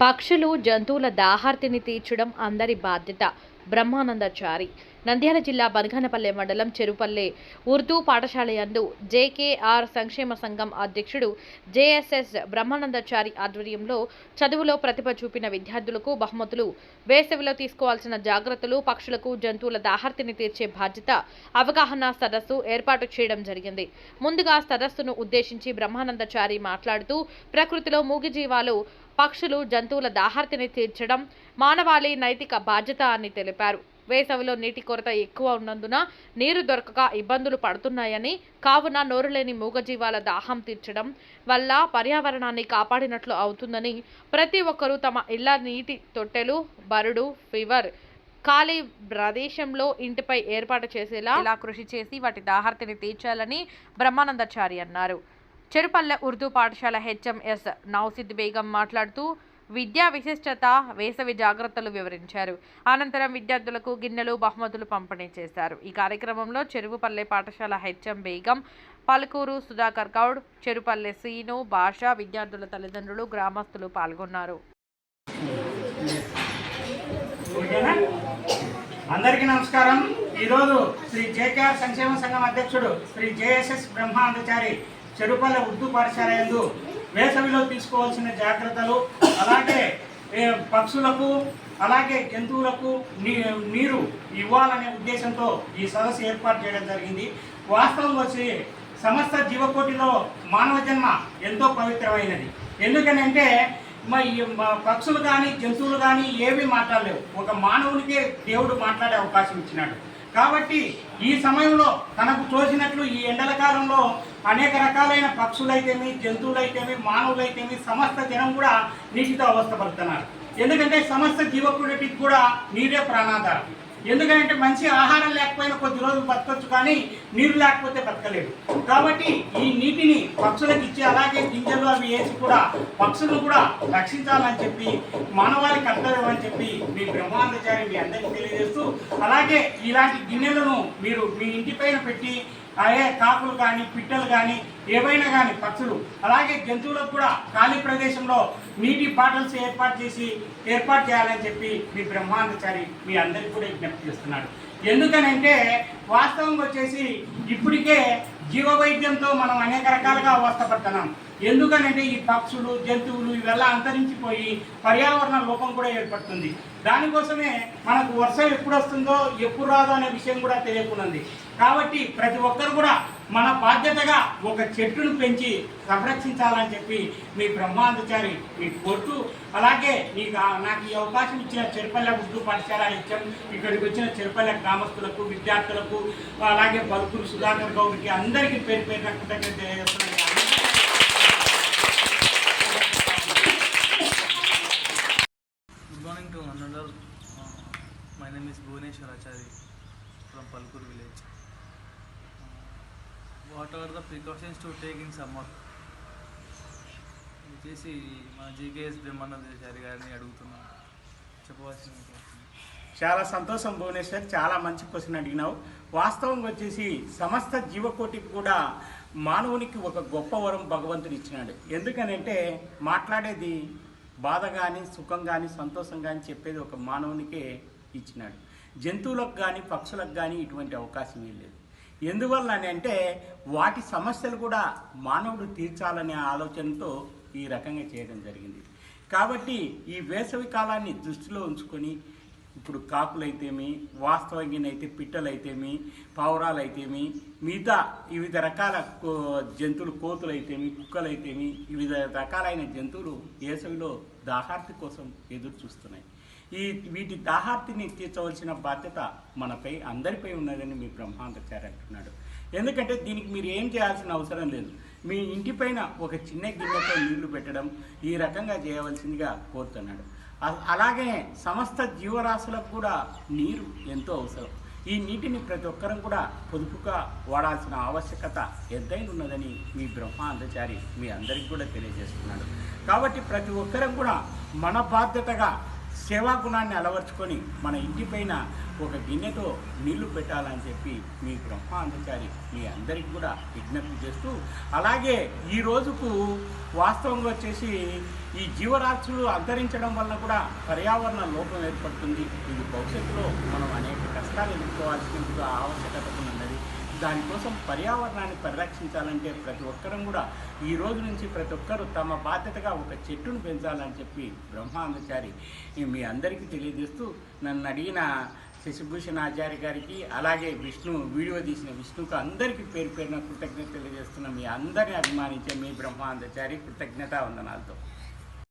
పక్షులు జంతువుల దాహార్తిని తీర్చడం అందరి బాధ్యత. బ్రహ్మానందచారి నంద్యాల జిల్లా బనగానపల్లె మండలం చెరుపల్లె ఉర్దూ పాఠశాల యందు జేకేఆర్ సంక్షేమ సంఘం అధ్యక్షుడు జేఎస్ఎస్ బ్రహ్మానందచారి ఆధ్వర్యంలో చదువులో ప్రతిభ చూపిన విద్యార్థులకు బహుమతులు వేసవిలో తీసుకోవాల్సిన జాగ్రత్తలు పక్షులకు జంతువుల దాహార్తిని తీర్చే బాధ్యత అవగాహన సదస్సు ఏర్పాటు చేయడం జరిగింది. ముందుగా సదస్సును ఉద్దేశించి బ్రహ్మానందచారి మాట్లాడుతూ ప్రకృతిలో మూగిజీవాలు పక్షులు జంతువుల దాహార్తిని తీర్చడం మానవాళి నైతిక బాధ్యత అని తెలిపారు. వేసవిలో నీటి కొరత ఎక్కువ ఉన్నందున నీరు దొరకక ఇబ్బందులు పడుతున్నాయని కావున నోరులేని మూగజీవాల దాహం తీర్చడం వల్ల పర్యావరణాన్ని కాపాడినట్లు అవుతుందని ప్రతి ఒక్కరూ తమ ఇళ్ళ నీటి తొట్టెలు బరుడు ఫీవర్ ఖాళీ ప్రదేశంలో ఇంటిపై ఏర్పాటు చేసేలా ఇలా కృషి చేసి వాటి దాహార్తిని తీర్చాలని బ్రహ్మానందచారి అన్నారు. చెరుపల్లె ఉర్దూ పాఠశాల హెచ్ఎంఎస్ నౌసిద్ బేగం మాట్లాడుతూ విద్యా విశిష్టత వేసవి జాగ్రత్తలు వివరించారు. అనంతరం విద్యార్థులకు గిన్నెలు బహుమతులు పంపిణీ చేశారు. ఈ కార్యక్రమంలో చెరువుపల్లె పాఠశాల హెచ్ఎం బేగం పలుకూరు సుధాకర్ గౌడ్ చెరుపల్లె సీను భాష విద్యార్థుల తల్లిదండ్రులు గ్రామస్తులు పాల్గొన్నారు. అందరికీ నమస్కారం. ఈరోజు శ్రీ జేకేఆర్ సంక్షేమ సంఘం అధ్యక్షుడు శ్రీ జేఎస్ఎస్ బ్రహ్మానందచారి చెరుపల్లె ఉర్దూ పాఠశాల ఎందు వేసవిలో తీసుకోవాల్సిన జాగ్రత్తలు అలాగే పక్షులకు అలాగే జంతువులకు నీరు ఇవ్వాలనే ఉద్దేశంతో ఈ సదస్సు ఏర్పాటు చేయడం జరిగింది. వాస్తవం వచ్చి సమస్త జీవకోటిలో మానవ జన్మ ఎంతో పవిత్రమైనది. ఎందుకనంటే పక్షులు కానీ జంతువులు కానీ ఏవి మాట్లాడలేవు. ఒక మానవునికే దేవుడు మాట్లాడే అవకాశం ఇచ్చినాడు. కాబట్టి ఈ సమయంలో తనకు తోచినట్లు ఈ ఎండల కాలంలో అనేక రకాలైన పక్షులైతేమి జంతువులైతేమి మానవులైతేమి సమస్త జనం కూడా నీటితో అవస్థపడుతున్నారు. ఎందుకంటే సమస్త జీవకుడికి కూడా నీరే ప్రాణాధారం. ఎందుకంటే మంచి ఆహారం లేకపోయినా కొద్ది రోజులు బతకొచ్చు కానీ నీరు లేకపోతే బతకలేదు. కాబట్టి ఈ నీటిని పక్షులకు ఇచ్చి అలాగే గింజలు అవి వేసి కూడా పక్షులను కూడా రక్షించాలని చెప్పి మానవాళి కర్తవ్యం అని చెప్పి మీ బ్రహ్మాండచారి మీ అందరికీ తెలియజేస్తూ అలాగే ఇలాంటి గిన్నెలను మీరు మీ ఇంటి పైన పెట్టి అదే కాకులు కానీ పిట్టలు కానీ ఏవైనా కానీ పక్షులు అలాగే జంతువులకు కూడా ఖాళీ ప్రదేశంలో నీటి బాటిల్స్ ఏర్పాటు చేసి ఏర్పాటు చేయాలని చెప్పి మీ బ్రహ్మాండచారి మీ అందరికీ కూడా విజ్ఞప్తి చేస్తున్నాడు. ఎందుకనంటే వాస్తవం వచ్చేసి ఇప్పటికే జీవ వైద్యంతో మనం అనేక రకాలుగా అవస్థపడుతున్నాం. ఎందుకనంటే ఈ పక్షులు జంతువులు ఇవెల్లా అంతరించిపోయి పర్యావరణ లోపం కూడా ఏర్పడుతుంది. దానికోసమే మనకు వర్షం ఎప్పుడు వస్తుందో ఎప్పుడు రాదో అనే విషయం కూడా తెలియకుండా కాబట్టి ప్రతి ఒక్కరు కూడా మన బాధ్యతగా ఒక చెట్టును పెంచి సంరక్షించాలని చెప్పి మీ బ్రహ్మాందచారి మీకు కోరుతూ అలాగే నీకు నాకు ఈ అవకాశం ఇచ్చిన చెరుపల్లె ఉర్దూ పాఠశాల ఇచ్చాం ఇక్కడికి వచ్చిన చెరుపల్లె గ్రామస్తులకు విద్యార్థులకు అలాగే బల్కూరు సుధాకర్ గౌడ్కి అందరికీ పేరు పేరు కృతజ్ఞత తెలియజేస్తున్నాను Good morning to one and all. Uh, what are the precautions to take in summer? వచ్చేసి మా జీకేఎస్ బ్రహ్మానందాచారి గారిని అడుగుతున్నాను. చెప్పవలసిన చాలా సంతోషం భువనేశ్వర్ చాలా మంచి క్వశ్చన్ అడిగినావు. వాస్తవంగా వచ్చేసి సమస్త జీవకోటికి కూడా మానవునికి ఒక గొప్ప వరం భగవంతుడు ఇచ్చినాడు. ఎందుకనంటే మాట్లాడేది బాధ కానీ సుఖం కానీ సంతోషం కానీ చెప్పేది ఒక మానవునికే ఇచ్చినాడు. జంతువులకు కానీ పక్షులకు కానీ ఇటువంటి అవకాశం ఏం లేదు. ఎందువల్ల అని అంటే వాటి సమస్యలు కూడా మానవుడు తీర్చాలనే ఆలోచనతో ఈ రకంగా చేయడం జరిగింది. కాబట్టి ఈ వేసవి కాలాన్ని దృష్టిలో ఉంచుకొని ఇప్పుడు కాకులైతేమి వాస్తవంగానైతే పిట్టలైతేమి పావురాలైతేమి మిగతా వివిధ రకాల జంతువులు జంతువులు కోతులైతేమి కుక్కలైతేమి వివిధ రకాలైన జంతువులు వేసవిలో దాహార్తి కోసం ఎదురు చూస్తున్నాయి ఈ వీటి దాహార్తిని తీర్చవలసిన బాధ్యత మనపై అందరిపై ఉన్నదని మీ బ్రహ్మాంతచారి అంటున్నాడు. ఎందుకంటే దీనికి మీరు ఏం చేయాల్సిన అవసరం లేదు. మీ ఇంటి పైన ఒక చిన్న గిన్నెతో నీళ్ళు పెట్టడం ఈ రకంగా చేయవలసిందిగా కోరుతున్నాడు. అలాగే సమస్త జీవరాశులకు కూడా నీరు ఎంతో అవసరం. ఈ నీటిని ప్రతి ఒక్కరం కూడా పొదుపుగా వాడాల్సిన ఆవశ్యకత ఎంతైనా ఉన్నదని మీ బ్రహ్మాండచారి మీ అందరికీ కూడా తెలియజేస్తున్నాడు. కాబట్టి ప్రతి ఒక్కరం కూడా మన బాధ్యతగా సేవా గుణాన్ని అలవర్చుకొని మన ఇంటిపైన ఒక గిన్నెతో నీళ్ళు పెట్టాలని చెప్పి మీ బ్రహ్మాందచారి మీ అందరికీ కూడా విజ్ఞప్తి చేస్తూ అలాగే ఈ రోజుకు వాస్తవంగా వచ్చేసి ఈ జీవరాశులు అంతరించడం వల్ల కూడా పర్యావరణ లోపం ఏర్పడుతుంది. ఇది భవిష్యత్తులో మనం అనేక కష్టాలు ఎదుర్కోవాల్సిన ఆవశ్యకత ఉన్నది. దానికోసం పర్యావరణాన్ని పరిరక్షించాలంటే ప్రతి ఒక్కరం కూడా ఈ రోజు నుంచి ప్రతి ఒక్కరూ తమ బాధ్యతగా ఒక చెట్టును పెంచాలని చెప్పి బ్రహ్మాందచారి మీ అందరికీ తెలియజేస్తూ నన్ను అడిగిన శశిభూషణ్ ఆచార్య గారికి అలాగే విష్ణు వీడియో తీసిన విష్ణుకు అందరికీ పేరు పేరున కృతజ్ఞత తెలియజేస్తున్న మీ అందరిని అభిమానించే మీ బ్రహ్మాందచారి కృతజ్ఞతా వందనాలతో